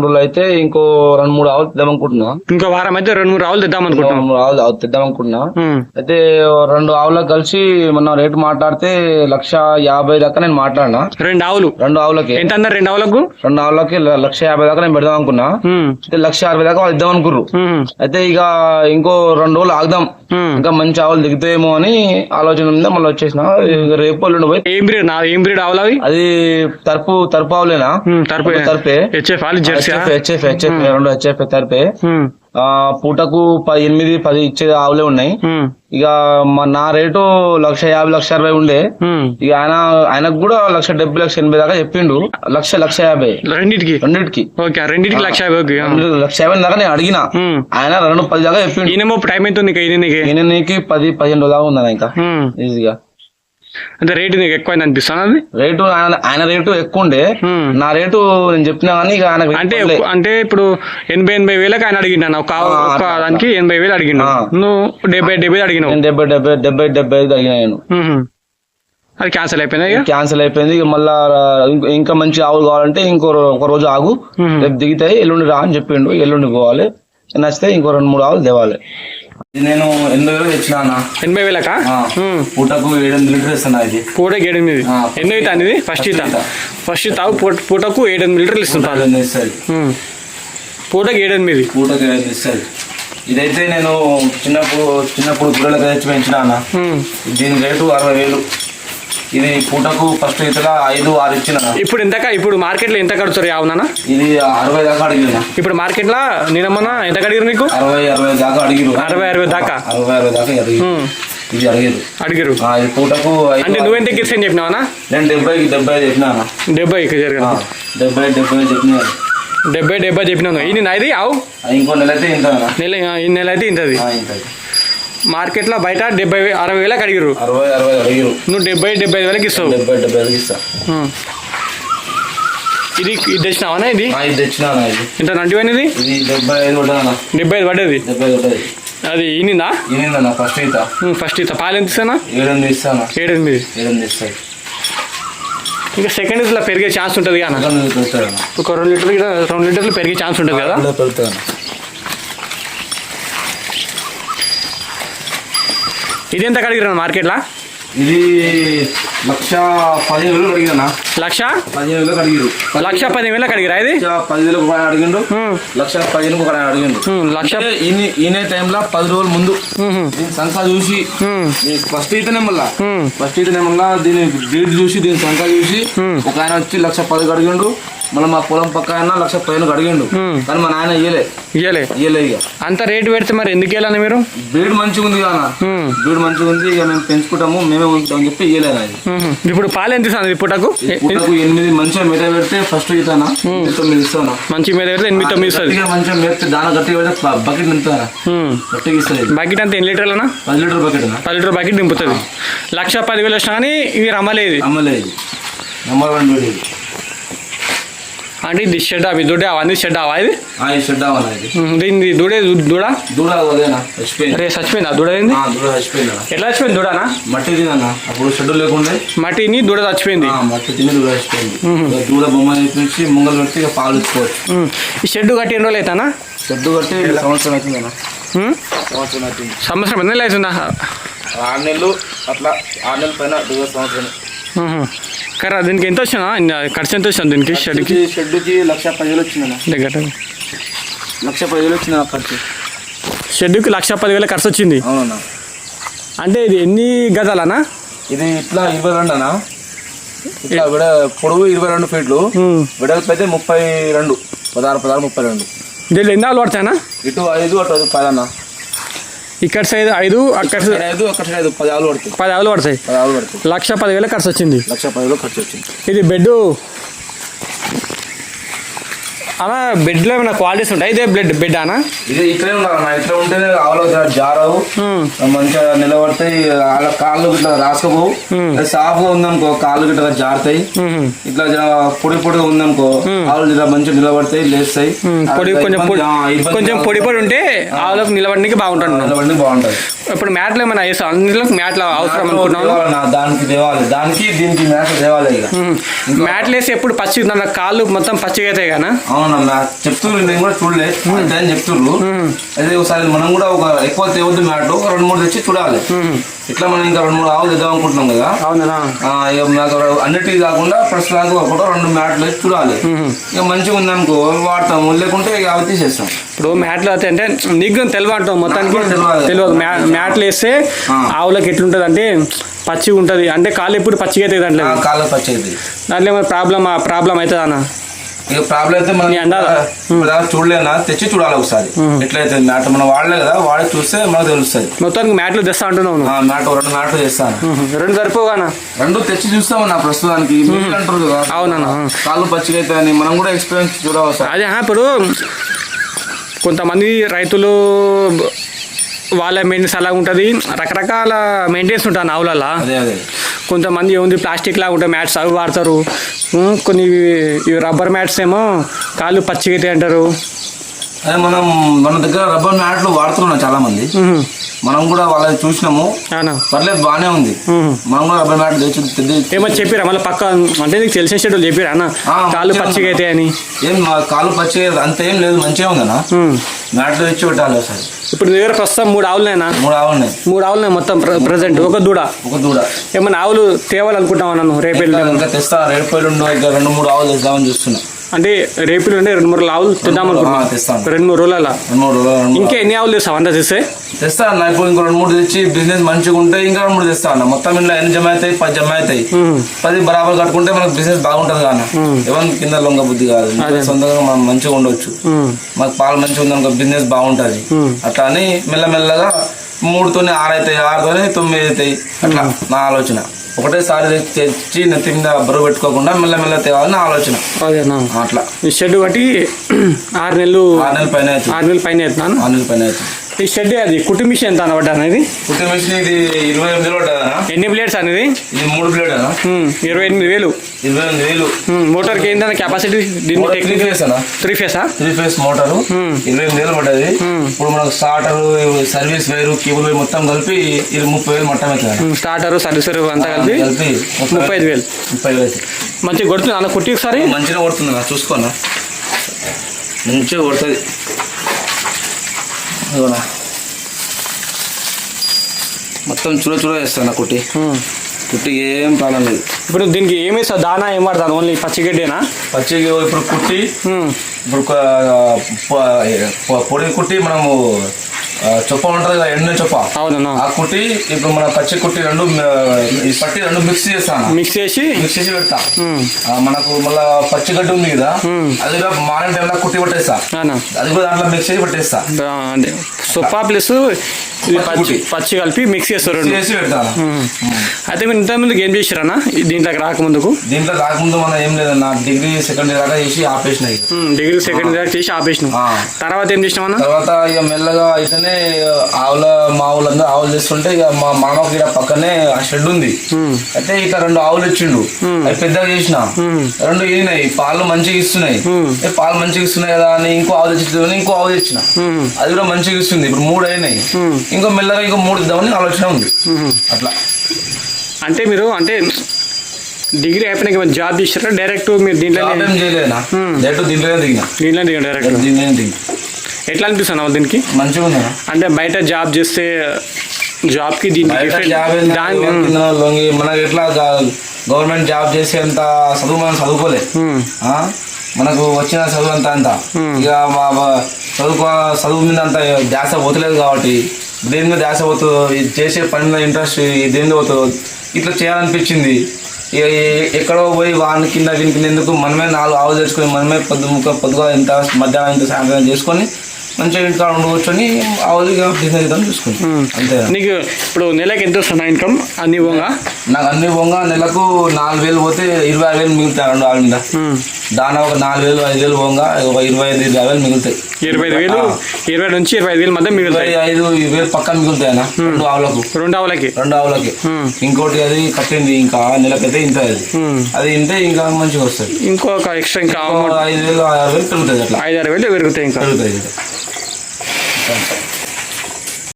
రోజులు అయితే ఇంకో రెండు మూడు ఆవులు తెద్దాం అనుకుంటున్నా. ఇంకో వారం అయితే రెండు మూడు రావులు తెద్దాం అనుకుంటున్నాం. రెండు మూడు ఆవులు ఆవులు తెద్దాం అనుకుంటున్నా. అయితే రెండు ఆవులకు కలిసి మొన్న రేటు మాట్లాడితే లక్ష యాభై దాకా నేను మాట్లాడినా. రెండు ఆవులు? రెండు ఆవులకి. ఎంత అన్నారు రెండు ఆవులకు? రెండు ఆవులకి లక్ష యాభై దాకా నేను పెడదాం అనుకున్నా. అయితే లక్ష అరవై దాకా వాళ్ళు ఇద్దాం అనుకుర్రు. అయితే ఇక ఇంకో రెండు రోజులు ఆగుదాం. ఇంకా మంచి ఆవులు దిగుతాయేమో అని ఆలోచన ఉంది? మళ్ళీ వచ్చేసిన. రేపు ఎల్లుండి పోయి ఏం బ్రీడ్ ఏం బ్రీడ్ ఆవులు అది తరపు తరపు ఆవులేనా? తరపే తరపే. హెచ్ఎఫ్ ఆలు హెచ్ఎఫ్ హెచ్ఎఫ్ హెచ్ఎఫ్ రెండు హెచ్ఎఫ్. ఆ పూటకు పది ఎనిమిది పది ఇచ్చే ఆవులే ఉన్నాయి. ఇక మా నా రేటు లక్ష యాభై లక్ష అరవై ఉండే. ఇక ఆయన ఆయనకు కూడా లక్ష డెబ్బై లక్ష ఎనభై దాకా చెప్పిండు. లక్ష లక్ష యాభై. రెండింటికి? రెండింటికి. ఓకే రెండింటికి లక్ష యాభై లక్ష యాభై దాకా నేను అడిగిన. ఆయన రెండు పది దాకా చెప్పిండు. టైం నీకు నీకు పది పదిహేను దాకా ఉందా ఇంకా. ఈజీగా అంటే రేటు నీకు ఎక్కువ అనిపిస్తాను అది? రేటు ఆయన ఆయన రేటు ఎక్కువ ఉండే. నా రేటు నేను చెప్పినా కానీ ఇక ఆయన అంటే అంటే ఇప్పుడు ఎనభై ఎనభై వేలకు ఆయన అడిగినా ఒక దానికి ఎనభై వేలు అడిగినా. నువ్వు డెబ్బై డెబ్బై అడిగినావు. నేను డెబ్బై డెబ్బై డెబ్బై డెబ్బై ఐదు అడిగిన నేను. అది క్యాన్సిల్ అయిపోయింది క్యాన్సిల్ అయిపోయింది. ఇక మళ్ళా ఇంక- మంచి ఆవులు కావాలంటే ఇంకో ఒక రోజు ఆగు. రేపు దిగుతాయి ఎల్లుండి రా అని చెప్పిండు. ఎల్లుండి పోవాలి. నచ్చితే ఇంకో రెండు మూడు ఆవులు తేవాలి ఇది నేను ఎనిమిది వేలు తెచ్చినా అన్న. ఎనభై వేలకా. పూటకు ఏడు ఎనిమిది లీటర్ ఇస్తున్నా ఇది పూట ఎనిమిది ఆ. ఎన్నో అవుతా ఇది ఫస్ట్ ఈత ఈత. ఫస్ట్ ఈత పూట- పూటకు ఏడు ఎనిమిది లీటర్లు ఇస్తుంటారు పూటకు ఎనిమిది ఇస్తుంది ఉమ్. పూటకు ఏడు ఎనిమిది పూటకు ఎనిమిది ఇస్తుంది ఇదైతే నేను చిన్నప్పుడు చిన్నప్పుడు గుడ్డలకు తెచ్చి పెంచిన అన్న. దీని రేటు అరవై వేలు ఇది పూటకు ఫస్ట్ ఇతగా ఐదు ఆరు ఇచ్చిన. ఇప్పుడు ఎంతక? ఇప్పుడు మార్కెట్లో ఎంత కడుతారు అవునా ఇది అరవై దాకా అడిగిన. ఇప్పుడు మార్కెట్లో నిన్న ఎంత కడిగారు నీకు? అరవై అరవై దాకా అడిగిరు అరవై అరవై దాకా? అరవై అరవై దాకా అడిగిరు. ఇది అడిగిరు అడిగారు పూటకు అంటే నువ్వెంత ఎక్కిస్తాను చెప్పినావా నేను డెబ్బైకి డెబ్బై చెప్పినా అన్న. డెబ్బై జరిగిన డెబ్బై డెబ్బై చెప్పినా. డెబ్బై డెబ్బై చెప్పినాను ఇది నాది అవు ఆ, ఇంకో నెల అయితే ఇంత. నెల ఈ నెల అయితే ఇంతది. మార్కెట్లో బయట డెబ్బై అరవై వేలకు అడిగారు అరవై అరవై అడిగిరు నువ్వు డెబ్బై డెబ్బై ఐదు వేలకి ఇస్తావు. డెబ్బై డెబ్బై ఐదుకి ఇస్తా. ఉమ్. ఇది ఇది తెచ్చినావా ఇది? ఆ, ఇది తెచ్చినా అన్న ఇది. ఇంత నంటివైనది ఇది? డెబ్బై ఐదు డెబ్బై ఐదు పడ్డది. డెబ్బై ఐదు అది ఈనిందా ఫస్ట్ ఈత. ఉమ్, ఫస్ట్ ఇస్తా పాలు ఎంత ఇస్తానా? ఏడెనిమిది ఇస్తాయి ఇంకా సెకండ్ ఇట్లా పెరిగే ఛాన్స్ ఉంటుంది కదా. ఒక రెండు లీటర్లు కూడా- రెండు లీటర్లు పెరిగే ఛాన్స్ ఉంటుంది కదా. పెడతాను ఇది ఎంత కడిగిరా మార్కెట్లో? ఇది లక్ష పదిహేను వేలు అడిగినా లక్ష? పదిహేను వేలకు అడిగిరు లక్ష పది వేలకు అడిగిరా ఇది? ఒక ఆయన అడిగిండు. లక్ష పదిహేను ఒక అడిగిండు. లక్ష ఈయన టైంలో పది రోజుల ముందు సంఖ్య చూసి ఫస్ట్ ఈతనే మళ్ళా. ఫస్ట్ ఈతనే మళ్ళా దీని డేట్ చూసి దీని సంఖ్య చూసి. ఒక ఆయన వచ్చి లక్ష పదికి అడిగిండు మళ్ళీ మా పొలం పక్క ఆయన లక్ష పదిహేనుకి అడిగిండు. కానీ మా నాయన ఇయ్యలే. ఇయ్యలే? ఇయ్యలే ఇక. అంత రేటు పెడితే మరి ఎందుకు వెళ్ళాలి మీరు? బీడ్ మంచిగా ఉంది ఉమ్, బీడ్ మంచిగా ఉంది ఇక మేము పెంచుకుంటాము మేమే ఉంచుతామని చెప్పి ఉమ్. ఇప్పుడు పాలు ఎంత పుట్టకు పూటకు ఎనిమిది మంచిగా మెట పెడితే ఫస్ట్ ఇస్తానా తొమ్మిది ఇస్తానా మంచి మీద పెడితే ఎనిమిది తొమ్మిది ఇస్తుంది. మంచిగా మేపితే దాన గట్టిగా పెడితే బకెట్ నింపుతానా గట్టిగా ఇస్తుంది బకెట్ అంతా ఎన్ని లీటర్లనా పది లీటర్ బకెట్ పది లీటర్ బకెట్ నింపుతుంది. లక్ష పదివేలు వచ్చినా కానీ ఇవి రమ్మలేదు. అమ్మలేదు నెంబర్ వన్ అంటే ఇది షెడ్ అవి దుడే అవన్నీ షెడ్ అవా ఇది? షెడ్ దీన్ని దూడే దూడ? దూడ రే చచ్చిపోయిందా. దూడ ఏంది? ఎట్లా చచ్చిపోయింది దూడనా? మట్టి అప్పుడు షెడ్ లేకుండే. మట్టిని దూడ చచ్చిపోయింది. మట్టి తిని దూడ చచ్చిపోయింది. ఇక దూడ బొమ్మ నుంచి ముంగలు పెట్టి ఇక పాలు ఇచ్చుకోవచ్చు ఉమ్. ఈ షెడ్ కట్టి ఎన్ని రోజులు అవుతానా షెడ్ కట్టి సంవత్సరం అవుతుందన్నా ఉమ్? సంవత్సరం అవుతుంది సంవత్సరం ఎన్ని నెలలు అవుతుందా? ఆరు నెలలు అట్లా ఆరు నెలల పైన సంవత్సరం. కర్రా దీనికి ఎంత వచ్చినా ఖర్చు ఎంత వచ్చింది దీనికి షెడ్కి షెడ్కి లక్ష పదివేలు వచ్చిందన్న. దగ్గర లక్ష పదివేలు వచ్చింది నా ఖర్చు. షెడ్కి లక్ష పదివేల ఖర్చు వచ్చింది. అవునన్నా. అంటే ఇది ఎన్ని గజాలనా ఇది ఇట్లా ఇరవై రెండు అన్న ఇట్లా విడ పొడవు ఇరవై రెండు ఫీట్లు. ఉమ్. విడల్పు అయితే ముప్పై రెండు. పదహారు పదహారు ముప్పై రెండు. దీంట్లో ఎన్ని ఆవులు పడతాయనా ఇటు ఐదు అటు ఐదు పది అన్న ఇక్కడ సైడ్ ఐదు అక్కడ సైడ్ ఐదు అక్కడ సైడ్ ఐదు పది ఆవులు పడుతాయి. పది ఆవులు పడతాయి. పది ఆవులు పడతాయి. లక్ష పదివేల ఖర్చు వచ్చింది. లక్ష పదివేలు ఖర్చు వచ్చింది. ఇది బెడ్ అలా బెడ్లో ఏమైనా క్వాలిటీస్ ఉంటాయి? ఇదే బ్లడ్ బెడ్ అనా ఇది ఇట్లే ఉండాలన్న ఇట్లా ఉంటేనే ఆవులు జర జారవు. మంచిగా నిలబడతాయి. వాళ్ళ కాళ్ళు ఇట్లా రాసుకోవు మ్మ్. సాఫ్గా ఉందనుకో కాళ్ళు గిట్ల జారుతాయి. ఇట్లా పొడి పొడిగా ఉందనుకో ఆవులు జర మంచిగా నిలబడతాయి లేస్తాయి. పొడి కొంచెం కొంచెం పొడి పొడి ఉంటే ఆవులకు నిలబడడానికి బాగుంటుంది. నిలబడి బాగుంటది. ఇప్పుడు మ్యాట్లు ఏమైనా వేస్తాం అందులో మ్యాట్లు అవసరం అనుకున్నాను దానికి దేవాలి దానికి దీనికి మేక దేవాలి మ్యాట్లు వేసి ఎప్పుడు పచ్చి కాళ్ళు మొత్తం పచ్చిగా అవుతాయి కానీ అవును అవునన్నా చెప్తున్నారు నేను కూడా చూడలే. అని చెప్తున్నారు అయితే ఒకసారి మనం కూడా ఒక ఎక్కువ తేవద్దు మ్యాట్ ఒక రెండు మూడు తెచ్చి చూడాలి. ఇట్లా మనం ఇంకా రెండు మూడు ఆవులు తెద్దాం అనుకుంటున్నాం కదా? ఇక నాకు అన్నిటికీ కాకుండా ఫస్ట్ నాకు ఒకటో రెండు మ్యాట్లు వేసి చూడాలి. ఇక మంచిగా ఉందనుకో వాడతాము. లేకుంటే ఇక అవి తీసేస్తాం. ఇప్పుడు మ్యాట్లు అయితే అంటే నీకు అంటావు? మొత్తానికి తెలియదు. తెలియదు మ్యా- మ్యాట్లు వేస్తే. ఆవులకి ఎట్లుంటుంది అంటే పచ్చిగా ఉంటుంది. అంటే కాళ్ళు ఎప్పుడు పచ్చిగా అవుతుంది దాంట్లో? ఆ, కాళ్ళకి పచ్చేది దాంట్లో ఏమైనా ప్రాబ్లమ్? ప్రాబ్లం అవుతుంది అన్న? ఇక ప్రాబ్లం అయితే మనం చూడలేనా తెచ్చి చూడాలి ఒకసారి. ఎట్లయితే మ్యాట్ మనం వాడలే కదా వాడి చూస్తే మనకు తెలుస్తుంది. మొత్తానికి మ్యాట్లు తెస్తా అంటున్నావు మ్యాట్ రెండు మ్యాట్లు చేస్తాను. రెండు సరిపోగానా? రెండు తెచ్చి చూస్తామన్నా ప్రస్తుతానికి. అంటారు కదా. అవునన్నా కాళ్ళు పచ్చిగా అవుతాయని మనం కూడా ఎక్స్పీరియన్స్ సార్ అదే ఇప్పుడు కొంతమంది రైతులు వాళ్ళ మెయింటెనెన్స్ అలా ఉంటుంది రకరకాల మెయింటెనెన్స్ ఉంటుంది ఆవులలా అదే అదే. కొంతమంది ఏముంది ప్లాస్టిక్ లాగా ఉంటాయి మ్యాట్స్ అవి వాడతారు. కొన్ని ఇవి- రబ్బర్ మ్యాట్స్ ఏమో కాళ్ళు పచ్చిగా అవుతాయి అంటారు. అదే మనం మన దగ్గర రబ్బర్ మ్యాట్లు వాడుతున్నాం చాలా మంది. ఉహు. మనం కూడా వాళ్ళని చూసినాము. పర్లేదు బాగానే ఉంది. మనం కూడా రబ్బర్ మ్యాట్ తెచ్చి ఏమో చెప్పిరా? మళ్ళీ పక్క అంటే నీకు షెడ్యూల్ చెప్పిరా? అన్న కాళ్ళు పచ్చిగా అవుతాయి అని. ఏం మా కాళ్ళు పచ్చిగా అంత ఏం లేదు మంచిగా ఉందన్నా. మ్యాట్లు తెచ్చి పెట్టాలి ఒకసారి. ఇప్పుడు నీ దగ్గర ప్రస్తుతం మూడు ఆవులున్నాయినా మూడు ఆవున్నాయి మూడు ఆవులున్నాయి మొత్తం ప్రజెంట్ ఒక దూడ. ఒక దూడ. ఏమన్నా ఆవులు తేవాలనుకుంటావా నన్ను రేపు తెస్తా రేపు రెండు మూడు ఆవులు తెస్తామని చూస్తున్నా. అంటే రేపు ఉండే రెండు మూడు ఆవులు తెద్దాం తెస్తాను. రెండు మూడు రోజుల రెండు మూడు రోజులు ఇంకా ఎన్ని ఆవులు తెస్తావు? అంతా తెస్తే? తెస్తా అన్న ఇప్పుడు ఇంకో రెండు మూడు తెచ్చి బిజినెస్ మంచిగా ఉంటే ఇంకా రెండు మూడు తెస్తా అన్న. మొత్తం ఇంట్లో ఎన్ని జమ అవుతాయి? పది జమ అవుతాయి. పది బరాబర్ కట్టుకుంటే మనకు బిజినెస్ బాగుంటుంది కానీ ఎవరికి కింద లొంగ బుద్ధి కాదు. సొంతంగా మనం మంచిగా ఉండొచ్చు. ఉమ్. మాకు పాలు మంచిగా ఉందనుకో బిజినెస్ బాగుంటుంది. అట్లా అని మెల్లమెల్లగా మూడుతోనే ఆరు అవుతాయి ఆరుతోనే తొమ్మిది అవుతాయి అట్లా నా ఆలోచన. ఒకటేసారి తెచ్చి- నెత్తి మీద బరువు పెట్టుకోకుండా మెల్లమెల్ల తేవాలని ఆలోచన. అదేనా అట్లా. షెడ్ బట్టి ఆరు నెలలు ఆరు నెలల పైన ఆరు నెలలు పైన అవుతున్నాను. ఆరు నెలల పైన అవుతుంది. ఈ షెడ్ అది? కుటుంబ మిషన్ ఎంత అనబడ్డా అనేది? పుట్టి మిషన్ ఇది ఇరవై ఎనిమిది ఎన్ని ప్లేట్స్ అనేది? ఇది మూడు ప్లేట్ ఇరవై ఎనిమిది వేలు. ఇరవై ఎనిమిది వేలు. ఉమ్, మోటార్కి ఏంటంటే కెపాసిటీ దీన్ని త్రీ టెక్నిక్ త్రీ ఫేసా త్రీ ఫేస్ మోటారు. ఇరవై ఎనిమిది వేలు పడ్డది. ఇప్పుడు మనకు starter service wire cable wire మొత్తం కలిపి ఇది ముప్పై వేలు మొత్తం అవుతుంది స్టార్టర్ సర్వీసర్ అంతా కలిపి ముప్పై ఐదు వేలు. ముప్పై వేలు. మంచిగా కొడుతుంది అన్న కుట్టి ఒకసారి? మంచిగా కొడుతుంది నా చూసుకోనా మంచిగా కొడుతుంది. ఇదిగోనా. మొత్తం చూడ చూడ చేస్తాను నా కుట్టి. కుట్టి ఏం ప్రాబ్లం లేదు. ఇప్పుడు దీనికి ఏమి దానా ఏం వాడతాను ఓన్లీ పచ్చిగడ్డేనా పచ్చి ఇప్పుడు కుట్టి ఇప్పుడు పొడి కుట్టి మనము చొప్ప ఉంటుంది కదా ఎండిన చొప్ప. అవునన్నా. ఆ కుట్టి ఇప్పుడు మన పచ్చి కుట్టి రెండు ఈ పట్టి రెండు మిక్స్ చేస్తాను మిక్స్ చేసి? మిక్స్ చేసి పెడతా. ఆ, మనకు మళ్ళా పచ్చి గడ్డి ఉంది కదా Hmm. అది కూడా మార్నింగ్ టైంలో కుట్టి పట్టేస్తా. అది కూడా దాంట్లో మిక్స్ చేసి పట్టేస్తా. సొప్పా ప్లస్ ఇది పచ్చి పచ్చి. కలిపి మిక్స్ చేస్తారు రెండు. చేసి పెడతాను. ఉమ్. అయితే మీరు ఇంతకుముందుకు ఏం చేసిరన్నా? దీంట్లోకి రాకముందుకు? దీంట్లో రాకముందు మనం ఏం లేదన్న డిగ్రీ సెకండ్ ఇయర్ దాకా చేసి ఆపేసిన ఇక. డిగ్రీ సెకండ్ ఇయర్ చేసి ఆపేసినాం. ఆ. తర్వాత ఏం చేసినామన్నా తర్వాత ఇక మెల్లగా అయితేనే ఆవుల మా ఆవులందరూ ఆవులు చేస్తుంటే ఇక మా మామకి ఇక్కడ పక్కనే ఆ షెడ్ ఉంది. అయితే ఇట్లా రెండు ఆవులు ఇచ్చిండు. అవి పెద్దగా చేసిన. రెండు ఈనాయి పాలు మంచిగా ఇస్తున్నాయి. ఏ పాలు మంచిగా ఇస్తున్నాయి కదా అని ఇంకో ఆవు తెచ్చి ఇంకో ఆవు తెచ్చిన. అది కూడా మంచిగా ఇస్తుంది. ఇప్పుడు మూడు అయినాయి. ఇంకో మెల్లగా ఇంకో మూడు ఇద్దామని ఆలోచన ఉంది. అట్లా. అంటే మీరు అంటే డిగ్రీ అయిపోయినాక ఏమైనా జాబ్ చేసారా డైరెక్ట్ మీరు దీంట్లో ఏం. డైరెక్ట్ దీంట్లోనే దిగిన. దీంట్లో దిగండి డైరెక్ట్ దీంట్లోనే దిగి ఎట్లా అనిపిస్తుంది దీనికి? మంచిగా ఉందా అంటే బయట జాబ్ చేస్తే జాబ్కి దీనికి మనకి ఎట్లా గవర్నమెంట్ జాబ్ చేసేంత చదువు మనం చదువుకోలే? మనకు వచ్చిన చదువు అంతా అంత. ఇక మా మా చదువు చదువు మీద అంత ధ్యాస పోతలేదు కాబట్టి దేని మీద ఆశ పోతుందో ఇది చేసే పని మీద ఇంట్రెస్ట్ దేని మీద పోతుందో ఇట్లా చేయాలనిపించింది. ఎక్కడో పోయి వాని కింద దీని కింద ఎందుకు మనమే నాలుగు ఆవు తెచ్చుకొని మనమే పొద్దు ముక్క పొద్దుగా ఇంత మధ్యాహ్నం ఇంత సాయంత్రం చేసుకొని మంచిగా ఇంట్లో ఉండి కూర్చొని ఆవులు ఇక బిజినెస్ ఇద్దాం చూసుకుంటాం. అంతే. నీకు ఇప్పుడు నెలకి ఎంత వస్తుంది ఇన్కమ్? అన్ని ఇవ్వంగా? నాకు అన్ని పొంగ నెలకు నాలుగు వేలు పోతే ఇరవై ఆరు వేలు మిగులుతాయి రెండు ఆవుల మీద. దాని ఒక నాలుగు వేలు ఐదు వేలు పొంగ ఒక ఇరవై ఐదు ఇరవై వేలు మిగులుతాయి. ఇరవై ఐదు వేలు ఇరవై నుంచి ఇరవై ఐదు వేల మధ్య మిగులుతాయి. ఐదు వేలు పక్కన మిగులుతాయనా రెండు ఆవులకు. రెండు ఆవులకి? రెండు ఆవులకి. ఇంకోటి అది కట్టింది ఇంకా నెలకైతే ఇంత అది. అది ఇంతే ఇంకా మంచిగా వస్తుంది. ఇంకొక ఎక్స్ట్రా ఇంకా ఐదు వేలు ఆరు వేలు పెరుగుతుంది అట్లా. ఐదు ఆరు వేలు పెరుగుతాయి ఇంకా. పెరుగుతుంది ఇంకా